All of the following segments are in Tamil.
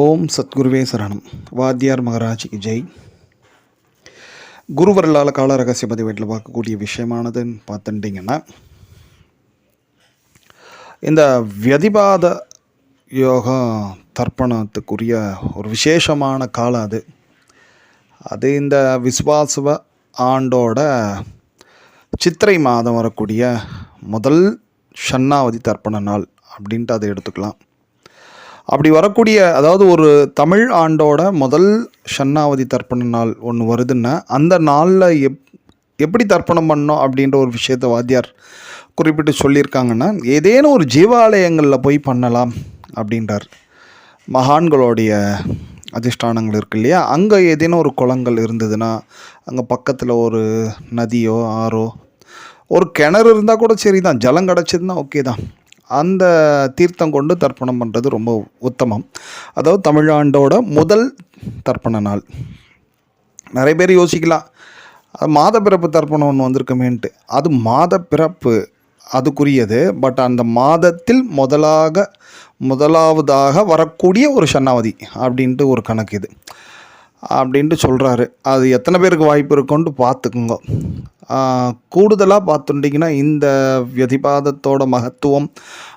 ஓம் சத்குருவே சரணம். வாத்தியார் மகராஜிக்கு ஜெய். குருவரலால் கால ரகசிய பதிவேட்டில் பார்க்கக்கூடிய விஷயமானதுன்னு பார்த்துட்டிங்கன்னா இந்த வியதிபாத யோகம் தர்ப்பணத்துக்குரிய ஒரு விசேஷமான காலம் அது. அது இந்த விஸ்வாசுவ ஆண்டோட சித்திரை மாதம் வரக்கூடிய முதல் ஷன்னாவதி தர்ப்பண நாள் அப்படின்ட்டு அதை எடுத்துக்கலாம். அப்படி வரக்கூடிய அதாவது ஒரு தமிழ் ஆண்டோட முதல் ஷன்னாவதி தர்ப்பண நாள் ஒன்று வருதுன்னா அந்த நாளில் எப் எப்படி தர்ப்பணம் பண்ணோம் அப்படின்ற ஒரு விஷயத்தை வாத்தியார் குறிப்பிட்டு சொல்லியிருக்காங்கன்னா ஏதேனும் ஒரு ஜீவாலயங்களில் போய் பண்ணலாம் அப்படின்றார். மகான்களுடைய அதிஷ்டானங்கள் இருக்கு இல்லையா? அங்கே ஏதேனும் ஒரு குளங்கள் இருந்ததுன்னா அங்கே பக்கத்தில் ஒரு நதியோ ஆறோ ஒரு கிணறு இருந்தால் கூட சரி தான் ஜலம் கிடச்சதுன்னா ஓகே தான். அந்த தீர்த்தம் கொண்டு தர்ப்பணம் பண்ணுறது ரொம்ப உத்தமம். அதாவது தமிழாண்டோட முதல் தர்ப்பண நாள். நிறைய பேர் யோசிக்கலாம். மாத பிறப்பு தர்ப்பணம் ஒன்று வந்திருக்குமேன்ட்டு. அது மாத பிறப்பு அதுக்குரியது. பட் அந்த மாதத்தில் முதலாக முதலாவதாக வரக்கூடிய ஒரு சன்னாவதி அப்படின்ட்டு ஒரு கணக்கு இது. அப்படின்ட்டு சொல்கிறாரு அது எத்தனை பேருக்கு வாய்ப்பு இருக்குன்ட்டு பார்த்துக்குங்க. கூடுதலாக பார்த்துட்டிங்கன்னா இந்த வியதிபாதத்தோட மகத்துவம்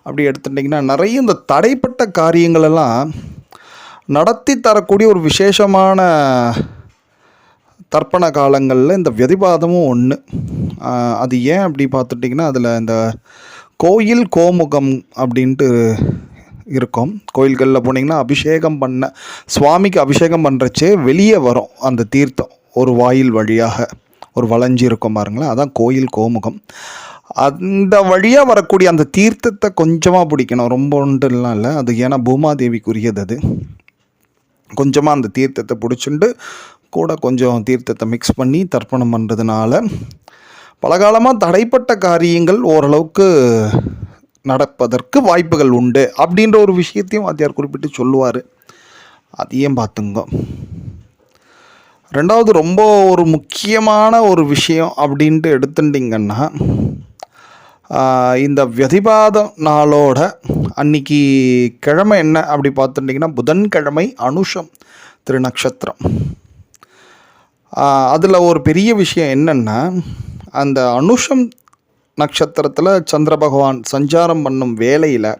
அப்படி எடுத்துட்டிங்கன்னா நிறைய இந்த தடைப்பட்ட காரியங்களெல்லாம் நடத்தி தரக்கூடிய ஒரு விசேஷமான தர்ப்பண காலங்களில் இந்த வியதிபாதமும் ஒன்று அது ஏன் அப்படி பார்த்துட்டிங்கன்னா அதில் இந்த கோயில் கோமுகம் அப்படின்ட்டு இருக்கும். கோயில்களில் போனீங்கன்னா அபிஷேகம் பண்ண சுவாமிக்கு அபிஷேகம் பண்ணுறச்சே வெளியே வரும் அந்த தீர்த்தம். ஒரு வாயில் வழியாக ஒரு வளைஞ்சி இருக்கும் பாருங்களேன். அதான் கோயில் கோமுகம். அந்த வழியாக வரக்கூடிய அந்த தீர்த்தத்தை கொஞ்சமாக பிடிக்கணும். ரொம்ப ஒன்றுலாம் இல்லை. அது ஏன்னா பூமாதேவிக்குரியது அது. கொஞ்சமாக அந்த தீர்த்தத்தை பிடிச்சிண்டு கூட கொஞ்சம் தீர்த்தத்தை மிக்ஸ் பண்ணி தர்ப்பணம் பண்ணுறதுனால பலகாலமாக தடைப்பட்ட காரியங்கள் ஓரளவுக்கு நடப்பதற்கு வாய்ப்புகள் உண்டு அப்படின்ற ஒரு விஷயத்தையும் வாத்தியார் குறிப்பிட்டு சொல்லுவார். அதையும் பார்த்துங்க. ரெண்டாவது ரொம்ப ஒரு முக்கியமான ஒரு விஷயம் அப்படின்ட்டு எடுத்துட்டிங்கன்னா இந்த வதிபாத நாளோட அன்னைக்கு கிழமை என்ன அப்படி பார்த்துட்டிங்கன்னா புதன்கிழமை அனுஷம் திருநக்ஷத்திரம். அதில் ஒரு பெரிய விஷயம் என்னென்னா அந்த அனுஷம் நட்சத்திரத்தில் சந்திர பகவான் சஞ்சாரம் பண்ணும் வேலையில்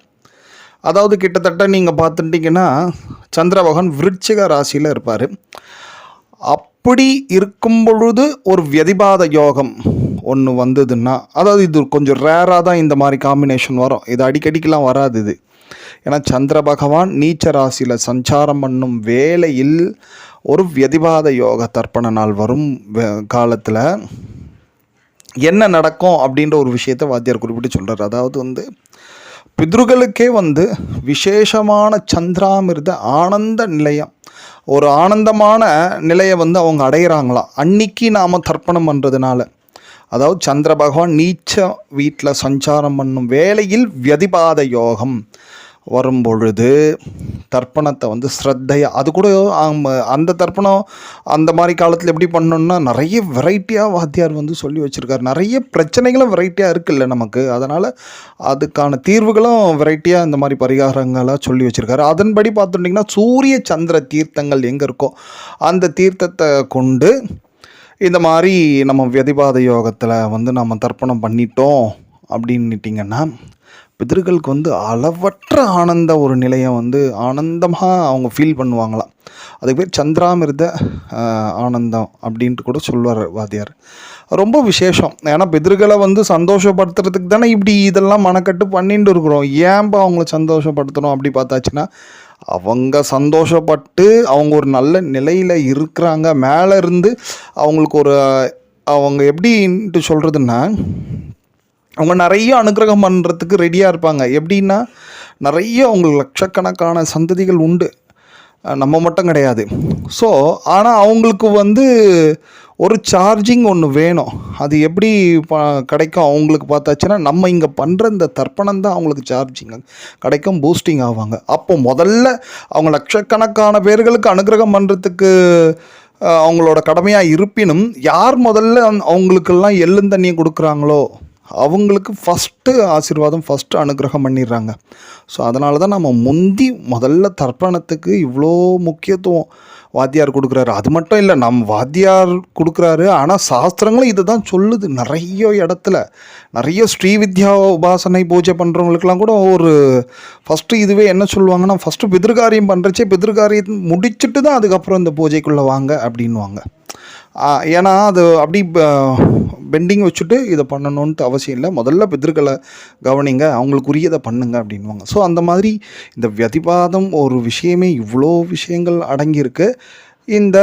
அதாவது கிட்டத்தட்ட நீங்கள் பார்த்துட்டிங்கன்னா சந்திர பகவான் விருச்சிக ராசியில் இருப்பார். அப்படி இருக்கும் பொழுது ஒரு வியதிபாத யோகம் ஒன்று வந்ததுன்னா அதாவது இது கொஞ்சம் ரேராக தான் இந்த மாதிரி காம்பினேஷன் வரும். இது அடிக்கடிக்கெலாம் வராது இது. ஏன்னா சந்திர பகவான் நீச்ச ராசியில் சஞ்சாரம் பண்ணும் வேலையில் ஒரு வியதிபாத யோக தர்ப்பண நாள் வரும் காலத்தில். என்ன நடக்கும் அப்படின்ற ஒரு விஷயத்தை வாத்தியார் குறிப்பிட்டு சொல்கிறார் அதாவது வந்து பித்ருகளுக்கே வந்து விசேஷமான சந்திராமிர்த ஆனந்த நிலையம். ஒரு ஆனந்தமான நிலையை வந்து அவங்க அடையிறாங்களாம் அன்னைக்கு நாம் தர்ப்பணம் பண்ணுறதுனால அதாவது சந்திர பகவான் நீச்ச வீட்டில் சஞ்சாரம் பண்ணும் வேலையில் வியதிபாத யோகம். வரும் பொழுது தர்ப்பணத்தை வந்து ஸ்ரத்தையாக அது கூட அந்த தர்ப்பணம் அந்த மாதிரி காலத்தில் எப்படி பண்ணணும்னா நிறைய வெரைட்டியாக வாத்தியார் வந்து சொல்லி வச்சுருக்காரு. நிறைய பிரச்சனைகளும் வெரைட்டியாக இருக்குல்ல நமக்கு. அதனால் அதுக்கான தீர்வுகளும் வெரைட்டியாக இந்த மாதிரி பரிகாரங்களாக சொல்லி வச்சுருக்காரு. அதன்படி பார்த்துட்டிங்கன்னா சூரிய சந்திர தீர்த்தங்கள் எங்கே இருக்கோ அந்த தீர்த்தத்தை கொண்டு இந்த மாதிரி நம்ம விதிபாத யோகத்தில் வந்து நம்ம தர்ப்பணம் பண்ணிட்டோம் அப்படின்னுட்டிங்கன்னா பிதர்களுக்கு வந்து அளவற்ற ஆனந்த ஒரு நிலையை வந்து ஆனந்தமாக அவங்க ஃபீல் பண்ணுவாங்களாம். அதுக்கு பேர் சந்திராமிர்த ஆனந்தம் அப்படின்ட்டு கூட சொல்லுவார் வாத்தியார். ரொம்ப விசேஷம். ஏன்னா பிதர்களை வந்து சந்தோஷப்படுத்துறதுக்கு தானே இப்படி இதெல்லாம் மனக்கட்டு பண்ணிட்டு இருக்கிறோம். ஏன்பா அவங்கள சந்தோஷப்படுத்தணும் அப்படி பார்த்தாச்சுன்னா அவங்க சந்தோஷப்பட்டு அவங்க ஒரு நல்ல நிலையில் இருக்கிறாங்க. மேலே இருந்து அவங்களுக்கு ஒரு அவங்க எப்படின்ட்டு சொல்கிறதுன்னா அவங்க நிறைய அனுகிரகம் பண்ணுறதுக்கு ரெடியாக இருப்பாங்க. எப்படின்னா நிறைய அவங்களுக்கு லட்சக்கணக்கான சந்ததிகள் உண்டு. நம்ம மட்டும் கிடையாது. ஸோ ஆனால் அவங்களுக்கு வந்து ஒரு சார்ஜிங் ஒன்று வேணும். அது எப்படி ப கிடைக்கும்? அவங்களுக்கு பார்த்தாச்சுன்னா நம்ம இங்கே பண்ணுற இந்த தர்ப்பணம் தான் அவங்களுக்கு சார்ஜிங் கிடைக்கும் பூஸ்டிங் ஆவாங்க. அப்போ முதல்ல அவங்க லட்சக்கணக்கான பேர்களுக்கு அனுகிரகம் பண்ணுறதுக்கு அவங்களோட கடமையாக இருப்பினும் யார் முதல்ல அவங்களுக்கெல்லாம் எள்ளுந்தண்ணியை கொடுக்குறாங்களோ அவங்களுக்கு ஃபஸ்ட்டு ஆசீர்வாதம் ஃபஸ்ட்டு அனுகிரகம் பண்ணிடுறாங்க. ஸோ அதனால தான் நம்ம முந்தி முதல்ல தர்ப்பணத்துக்கு இவ்வளோ முக்கியத்துவம் வாத்தியார் கொடுக்குறாரு. அது மட்டும் இல்லை நம் வாத்தியார் கொடுக்குறாரு. ஆனால் சாஸ்திரங்களும் இதை தான் சொல்லுது. நிறைய இடத்துல நிறைய ஸ்ரீ வித்யா உபாசனை பூஜை பண்ணுறவங்களுக்குலாம் கூட ஒரு ஃபஸ்ட்டு இதுவே என்ன சொல்லுவாங்கன்னா ஃபஸ்ட்டு பிதிர்காரியம் பண்ணுறச்சே பிதிர்காரியம் முடிச்சுட்டு தான் அதுக்கப்புறம் இந்த பூஜைக்குள்ளே வாங்க அப்படின்வாங்க ஏன்னா அது அப்படி பெண்டிங் வச்சுட்டு இதை பண்ணணுன்ட்டு அவசியம் இல்லை. முதல்ல பிதர்களை கவனிங்க அவங்களுக்கு உரியதை பண்ணுங்க அப்படின்வாங்க ஸோ அந்த மாதிரி இந்த வியதிபாதம் ஒரு விஷயமே இவ்வளோ விஷயங்கள் அடங்கியிருக்கு. இந்த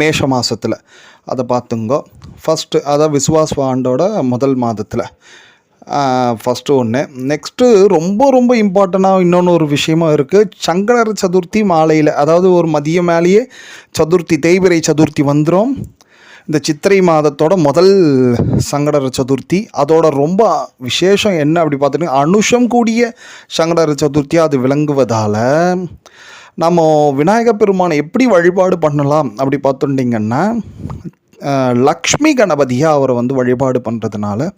மேஷ மாதத்தில் அதை பார்த்துங்கோ. ஃபஸ்ட்டு அதான் விஸ்வாஸ் ஆண்டோட முதல் மாதத்தில். ஃபஸ்ட்டு ஒன்று நெக்ஸ்ட்டு ரொம்ப ரொம்ப இம்பார்ட்டண்ட்டாக இன்னொன்று ஒரு விஷயமா இருக்குது சங்கடர் சதுர்த்தி மாலையில் அதாவது ஒரு மதியம் மேலேயே சதுர்த்தி தேய்பிரை சதுர்த்தி வந்துடும் இந்த சித்திரை மாதத்தோட முதல் சங்கடர சதுர்த்தி. அதோட ரொம்ப விசேஷம் என்ன அப்படி பார்த்துட்டு அனுஷம் கூடிய சங்கடர சதுர்த்தி அது விளங்குவதால் நம்ம விநாயக பெருமானை எப்படி வழிபாடு பண்ணலாம் அப்படி பார்த்துட்டிங்கன்னா லக்ஷ்மி கணபதியாக அவரை வந்து வழிபாடு பண்ணுறதுனால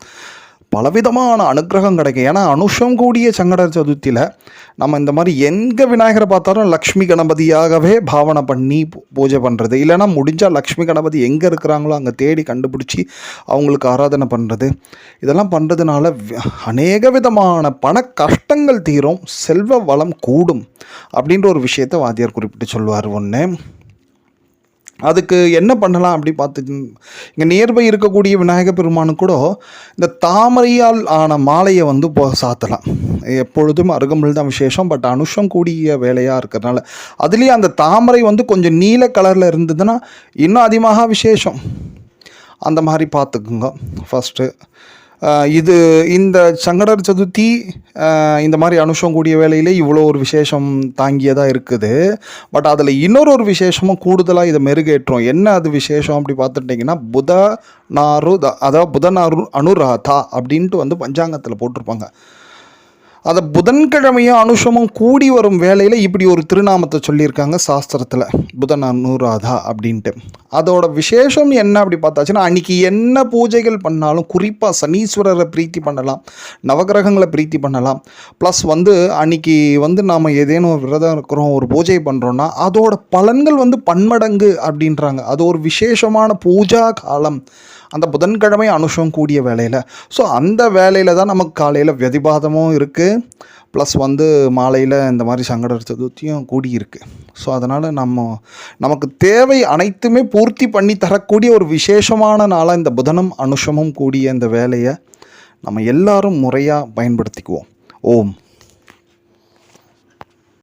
பலவிதமான அனுக்கிரகம் கிடைக்கும். ஏன்னா அனுஷம் கூடிய சங்கடர் சதுர்த்தியில் நம்ம இந்த மாதிரி எங்கே விநாயகரை பார்த்தாலும் லக்ஷ்மி கணபதியாகவே பாவனை பண்ணி பூஜை பண்ணுறது இல்லைன்னா முடிஞ்சால் லக்ஷ்மி கணபதி எங்கே இருக்கிறாங்களோ அங்கே தேடி கண்டுபிடிச்சி அவங்களுக்கு ஆராதனை பண்ணுறது இதெல்லாம் பண்ணுறதுனால அநேக விதமான பண கஷ்டங்கள் தீரும் செல்வ வளம் கூடும் அப்படின்ற ஒரு விஷயத்தை வாத்தியார் குறிப்பிட்டு சொல்லுவார் ஒன்று அதுக்கு என்ன பண்ணலாம் அப்படி பார்த்து இங்கே நியர்பை இருக்கக்கூடிய விநாயக பெருமானு கூட இந்த தாமரையால் ஆன மாலையை வந்து இப்போ சாத்தலாம். எப்பொழுதும் அருகம்புல் தான் விசேஷம் பட் அனுஷம் கூடிய வேலையாக இருக்கிறதுனால. அதுலேயும் அந்த தாமரை வந்து கொஞ்சம் நீல கலரில் இருந்ததுன்னா இன்னும் அதிகமாக விசேஷம். அந்த மாதிரி பார்த்துக்குங்க. ஃபஸ்ட்டு இது இந்த சங்கடர் சதுர்த்தி இந்த மாதிரி அனுஷம் கூடிய வேலையில் இவ்வளோ ஒரு விசேஷம் தாங்கியதாக இருக்குது. பட் அதில் இன்னொரு ஒரு விசேஷமும் கூடுதலாக இதை மெருகேற்றோம். என்ன அது விசேஷம் அப்படி பார்த்துட்டிங்கன்னா புத நாரு அதாவது புதனாரு அனுராதா அப்படின்ட்டு வந்து பஞ்சாங்கத்தில் போட்டிருப்பாங்க. அதை புதன்கிழமையும் அனுஷமும் கூடி வரும் வேலையில் இப்படி ஒரு திருநாமத்தை சொல்லியிருக்காங்க சாஸ்திரத்தில். புதன் அனுராதா அப்படின்ட்டு. அதோட விசேஷம் என்ன அப்படி பார்த்தாச்சுன்னா அன்றைக்கி என்ன பூஜைகள் பண்ணாலும் குறிப்பாக சனீஸ்வரரை பிரீத்தி பண்ணலாம் நவகிரகங்களை பிரீத்தி பண்ணலாம். ப்ளஸ் வந்து அன்னைக்கு வந்து நாம் ஏதேனும் ஒரு விரதம் இருக்கிறோம் ஒரு பூஜை பண்ணுறோன்னா அதோட பலன்கள் வந்து பன்மடங்கு அப்படின்றாங்க. அது ஒரு விசேஷமான பூஜா காலம். அந்த புதன்கிழமை அனுஷம் கூடிய வேலையில் ஸோ அந்த வேலையில் தான் நமக்கு காலையில் வியதிபாதமும் இருக்குது ப்ளஸ் வந்து மாலையில் இந்த மாதிரி சங்கட சதுர்த்தியும் கூடியிருக்கு ஸோ அதனால் நம்ம நமக்கு தேவை அனைத்துமே பூர்த்தி பண்ணி தரக்கூடிய ஒரு விசேஷமான நாளாக இந்த புதனும் அனுஷமும் கூடிய இந்த வேலையை நம்ம எல்லாரும் முறையாக பயன்படுத்திக்குவோம். ஓம்.